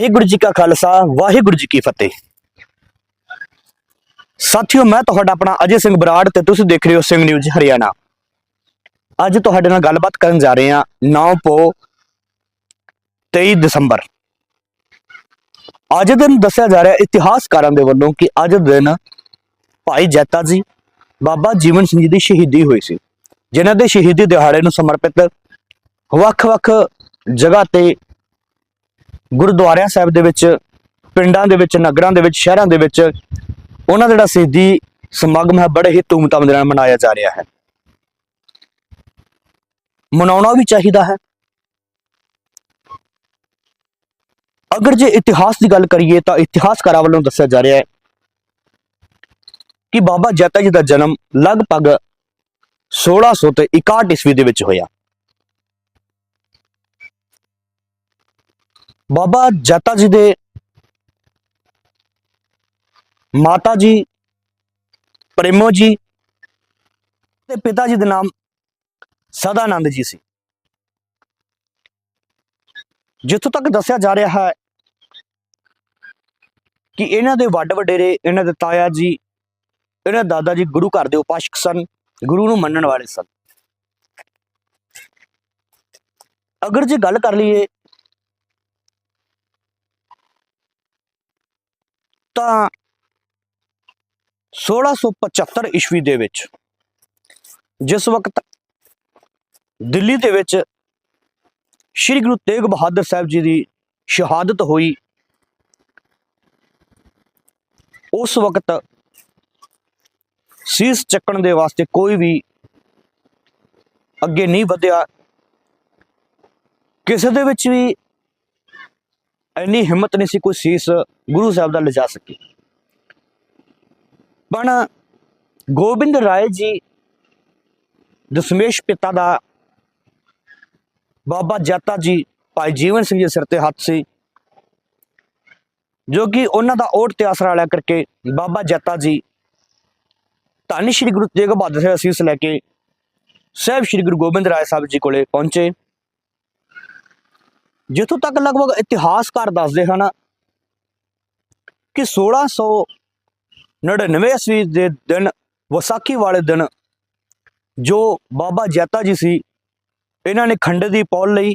ਵਾਹਿਗੁਰੂ ਜੀ ਕਾ ਖਾਲਸਾ, ਵਾਹਿਗੁਰੂ ਜੀ ਕੀ ਫਤਿਹ। ਸਾਥੀਓ, ਮੈਂ ਤੁਹਾਡਾ ਆਪਣਾ ਅਜੇ ਸਿੰਘ ਬਰਾੜ ਤੇ ਤੁਸੀਂ ਦੇਖ ਰਹੇ ਹੋ ਸਿੰਘ ਨਿਊਜ਼ ਹਰਿਆਣਾ। ਅੱਜ ਤੁਹਾਡੇ ਨਾਲ ਗੱਲਬਾਤ ਕਰਨ ਜਾ ਰਹੇ ਹਾਂ 9 ਪੋ 23 ਦਸੰਬਰ। ਅੱਜ ਦਿਨ ਦੱਸਿਆ ਜਾ ਰਿਹਾ ਇਤਿਹਾਸਕਾਰਾਂ ਦੇ ਵੱਲੋਂ ਕਿ ਅੱਜ ਦਿਨ ਭਾਈ ਜੈਤਾ ਜੀ, ਬਾਬਾ ਜੀਵਨ ਸਿੰਘ ਜੀ ਦੀ ਸ਼ਹੀਦੀ ਹੋਈ ਸੀ, ਜਿਨ੍ਹਾਂ ਦੇ ਸ਼ਹੀਦੀ ਦਿਹਾੜੇ ਨੂੰ ਸਮਰਪਿਤ ਵੱਖ-ਵੱਖ ਜਗ੍ਹਾ ਤੇ ਗੁਰਦੁਆਰਿਆਂ ਸਾਹਿਬ ਦੇ ਵਿੱਚ, ਪਿੰਡਾਂ ਦੇ ਵਿੱਚ, ਨਗਰਾਂ ਦੇ ਵਿੱਚ, ਸ਼ਹਿਰਾਂ ਦੇ ਵਿੱਚ ਉਹਨਾਂ ਦਾ ਜਿਹੜਾ ਸ਼ਹੀਦੀ ਸਮਾਗਮ ਹੈ, ਬੜੇ ਹੀ ਧੂਮਧਾਮ ਦੇ ਨਾਲ ਮਨਾਇਆ ਜਾ ਰਿਹਾ ਹੈ। ਮਨਾਉਣਾ ਵੀ ਚਾਹੀਦਾ ਹੈ। ਅਗਰ ਜੇ ਇਤਿਹਾਸ ਦੀ ਗੱਲ ਕਰੀਏ ਤਾਂ ਇਤਿਹਾਸਕਾਰਾਂ ਵੱਲੋਂ ਦੱਸਿਆ ਜਾ ਰਿਹਾ ਹੈ ਕਿ ਬਾਬਾ ਜੈਤਾ ਜੀ ਦਾ ਜਨਮ ਲਗਭਗ 1600 ਤੇ 61 ਈਸਵੀ ਦੇ ਵਿੱਚ ਹੋਇਆ। ਬਾਬਾ ਜੈਤਾ ਜੀ ਦੇ ਮਾਤਾ ਜੀ, ਪ੍ਰੇਮੋ ਜੀ ਤੇ ਪਿਤਾ ਜੀ ਦਾ ਨਾਮ ਸਦਾਨੰਦ ਜੀ ਸੀ। ਜਿੱਥੋਂ ਤੱਕ ਦੱਸਿਆ ਜਾ ਰਿਹਾ ਹੈ ਕਿ ਇਹਨਾਂ ਦੇ ਵੱਡ ਵਡੇਰੇ, ਇਹਨਾਂ ਦੇ ਤਾਇਆ ਜੀ, ਇਹਨਾਂ ਦੇ ਦਾਦਾ ਜੀ ਗੁਰੂ ਘਰ ਦੇ ਉਪਾਸ਼ਕ ਸਨ, ਗੁਰੂ ਨੂੰ ਮੰਨਣ ਵਾਲੇ ਸਨ। ਅਗਰ ਜੇ ਗੱਲ ਕਰ ਲਈਏ ਤਾਂ 1675 ਈਸਵੀ ਦੇ ਵਿੱਚ, ਜਿਸ ਵਕਤ ਦਿੱਲੀ ਦੇ ਵਿੱਚ ਸ੍ਰੀ ਗੁਰੂ ਤੇਗ ਬਹਾਦਰ ਸਾਹਿਬ ਜੀ ਦੀ ਸ਼ਹਾਦਤ ਹੋਈ, ਉਸ ਵਕਤ ਸੀਸ ਚੱਕਣ ਦੇ ਵਾਸਤੇ ਕੋਈ ਵੀ ਅੱਗੇ ਨਹੀਂ ਵਧਿਆ, ਕਿਸੇ ਦੇ ਵਿੱਚ ਵੀ ਇੰਨੀ ਹਿੰਮਤ ਨਹੀਂ ਸੀ ਕੋਈ ਸੀਸ ਗੁਰੂ ਸਾਹਿਬ ਦਾ ਲਿਜਾ ਸਕੇ। ਪਰ ਗੋਬਿੰਦ ਰਾਏ ਜੀ ਦਸ਼ਮੇਸ਼ ਪਿਤਾ ਦਾ ਬਾਬਾ ਜਾਤਾ ਜੀ ਭਾਈ ਜੀਵਨ ਸਿੰਘ ਦੇ ਸਿਰ ਤੇ ਹੱਥ ਸੀ, ਜੋ ਕਿ ਉਹਨਾਂ ਦਾ ਓਟ ਤੇ ਆਸਰਾ ਲੈ ਕਰਕੇ ਬਾਬਾ ਜਾਤਾ ਜੀ ਧੰਨ ਸ਼੍ਰੀ ਗੁਰੂ ਤੇਗ ਬਹਾਦਰ ਸਾਹਿਬ ਅਸੀਸ ਲੈ ਕੇ ਸਾਹਿਬ ਸ਼੍ਰੀ ਗੁਰੂ ਗੋਬਿੰਦ ਰਾਏ ਸਾਹਿਬ ਜੀ ਕੋਲੇ ਪਹੁੰਚੇ। ਜਿੱਥੋਂ ਤੱਕ ਲਗਭਗ ਇਤਿਹਾਸਕਾਰ ਦੱਸਦੇ ਹਨ ਕਿ 1699 ਈਸਵੀ ਦੇ ਦਿਨ ਵਿਸਾਖੀ ਵਾਲੇ ਦਿਨ ਜੋ ਬਾਬਾ ਜੈਤਾ ਜੀ ਸੀ, ਇਹਨਾਂ ਨੇ ਖੰਡੇ ਦੀ ਪੌਲ ਲਈ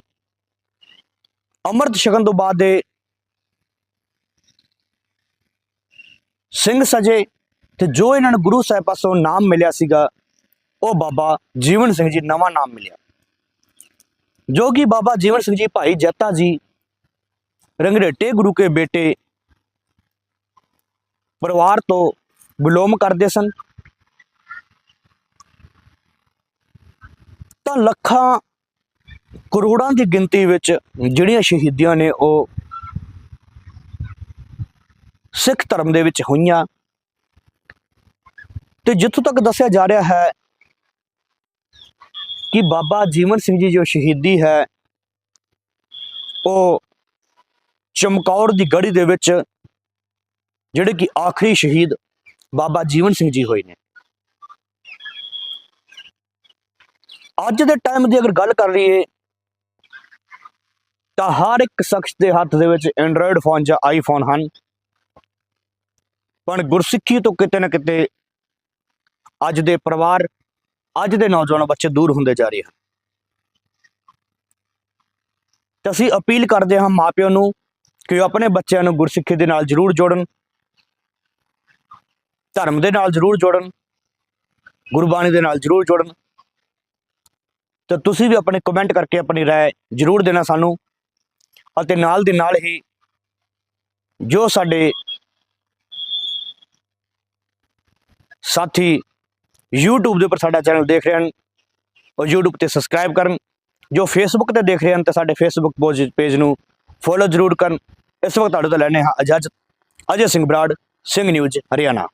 ਅੰਮ੍ਰਿਤ ਛਕਣ ਤੋਂ ਬਾਅਦ ਦੇ ਸਿੰਘ ਸਜੇ ਤੇ ਜੋ ਇਹਨਾਂ ਨੂੰ ਗੁਰੂ ਸਾਹਿਬ ਪਾਸੋਂ ਨਾਮ ਮਿਲਿਆ ਸੀਗਾ, ਉਹ ਬਾਬਾ ਜੀਵਨ ਸਿੰਘ ਜੀ, ਨਵਾਂ ਨਾਮ ਮਿਲਿਆ। ਜੋ ਕਿ ਬਾਬਾ ਜੀਵਨ ਸਿੰਘ ਜੀ ਭਾਈ ਜੈਤਾ ਜੀ ਰੰਗਰੇਟੇ ਗੁਰੂ ਕੇ ਬੇਟੇ ਪਰਿਵਾਰ ਤੋਂ ਬਿਲੋਂਗ ਕਰਦੇ ਸਨ। ਤਾਂ ਲੱਖਾਂ ਕਰੋੜਾਂ ਦੀ ਗਿਣਤੀ ਵਿੱਚ ਜਿਹੜੀਆਂ ਸ਼ਹੀਦੀਆਂ ਨੇ ਉਹ ਸਿੱਖ ਧਰਮ ਦੇ ਵਿੱਚ ਹੋਈਆਂ। ਤੇ ਜਿੱਥੋਂ ਤੱਕ ਦੱਸਿਆ ਜਾ ਰਿਹਾ ਹੈ ਕਿ ਬਾਬਾ ਜੀਵਨ ਸਿੰਘ ਜੀ ਜੋ ਸ਼ਹੀਦੀ ਹੈ, ਉਹ ਚਮਕੌਰ ਦੀ ਗੜੀ ਦੇ ਵਿੱਚ ਜਿਹੜੇ ਕਿ ਆਖਰੀ ਸ਼ਹੀਦ ਬਾਬਾ ਜੀਵਨ ਸਿੰਘ ਜੀ ਹੋਏ ਨੇ। ਅੱਜ ਦੇ ਟਾਈਮ ਦੀ ਅਗਰ ਗੱਲ ਕਰ ਲਈਏ, ਤਾਂ ਹਰ ਇੱਕ ਸ਼ਖਸ ਦੇ ਹੱਥ ਦੇ ਵਿੱਚ ਐਂਡਰੋਇਡ ਫੋਨ ਜਾਂ ਆਈਫੋਨ ਹਨ। ਪਰ ਗੁਰਸਿੱਖੀ ਤੋਂ ਕਿਤੇ ਨਾ ਕਿਤੇ ਅੱਜ ਦੇ ਪਰਿਵਾਰ ਅੱਜ ਦੇ ਨੌਜਵਾਨ ਬੱਚੇ ਦੂਰ ਹੁੰਦੇ ਜਾ ਰਹੇ ਹਨ ਤਾਂ ਅਸੀਂ ਅਪੀਲ ਕਰਦੇ ਹਾਂ ਮਾਪਿਆਂ ਨੂੰ ਕਿ ਉਹ ਆਪਣੇ ਬੱਚਿਆਂ ਨੂੰ ਗੁਰਸਿੱਖੀ ਦੇ ਨਾਲ ਜ਼ਰੂਰ ਜੋੜਨ ਧਰਮ ਦੇ ਨਾਲ ਜ਼ਰੂਰ ਜੋੜਨ ਗੁਰਬਾਣੀ ਦੇ ਨਾਲ ਜ਼ਰੂਰ ਜੋੜਨ ਤਾਂ ਤੁਸੀਂ ਵੀ ਆਪਣੇ ਕਮੈਂਟ ਕਰਕੇ ਆਪਣੀ رائے ਜ਼ਰੂਰ ਦੇਣਾ ਸਾਨੂੰ ਅਤੇ ਨਾਲ ਦੇ ਨਾਲ ਹੀ ਜੋ ਸਾਡੇ ਸਾਥੀ YouTube ਦੇ ਉੱਪਰ ਸਾਡਾ ਚੈਨਲ ਦੇਖ ਰਹੇ ਹਨ ਉਹ YouTube ਤੇ ਸਬਸਕ੍ਰਾਈਬ ਕਰਨ, ਜੋ Facebook ਤੇ ਦੇਖ ਰਹੇ ਹਨ ਤਾਂ ਸਾਡੇ Facebook ਪੇਜ ਨੂੰ ਫੋਲੋ ਜ਼ਰੂਰ ਕਰਨ। ਇਸ ਵਕਤ ਤੁਹਾਡੇ ਤੋਂ ਲੈਣੇ ਹਾਂ ਇਜਾਜ਼ਤ। ਅਜੇ ਸਿੰਘ ਬਰਾੜ, ਸਿੰਘ ਨਿਊਜ਼ ਹਰਿਆਣਾ।